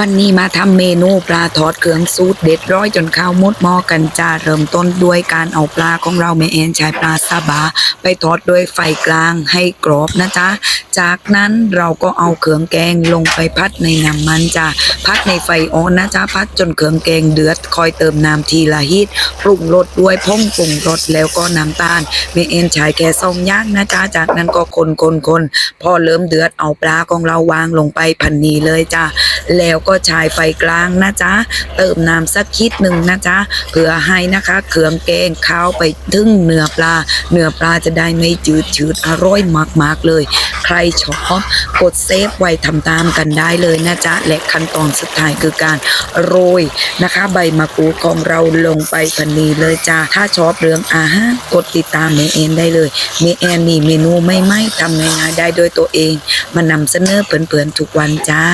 วันนี้มาทำเมนูปลาทอดเครื่องสูตรเด็ดร้อยจนข้าวมดหม้อกันจ้าเริ่มต้นด้วยการเอาปลาของเราแม่แอนใช้ปลาซาบาไปทอดด้วยไฟกลางให้กรอบนะจ๊ะจากนั้นเราก็เอาเครื่องแกงลงไปพัดในน้ำมันจ้าพัดในไฟอ่อนนะจ๊ะพัดจนเครื่องแกงเดือดคอยเติมน้ำทีละฮิตปรุงรสด้วยพงปรุงรสแล้วก็น้ำตาลแม่แอนใช้แค่สองย่างนะจ๊ะจากนั้นก็คนคนคนพอเริ่มเดือดเอาปลาของเราวางลงไปพันนีเลยจ้า แล้วก็ชายไฟกลางนะจ๊ะ เติมน้ำสักคิดหนึ่งนะจ๊ะเพื่อให้นะคะเครื่องแกงข้าวไปถึงเนื้อปลา เนื้อปลาจะได้ไม่จืดชืดอร่อยมากๆเลย ใครชอบกดเซฟไว้ทำตามกันได้เลยนะจ๊ะ และขั้นตอนสุดท้ายคือการโรยนะคะ ใบมะกรูดของเราลงไปพันนีเลยจ้าถ้าชอบเรื่องอาหารกดติดตามเมเอนได้เลยเมเอนนี่เมนูไม่ไม่ทำง่ายๆได้โดยตัวเอง มานำเสนอเพื่อนๆทุกวันจ้า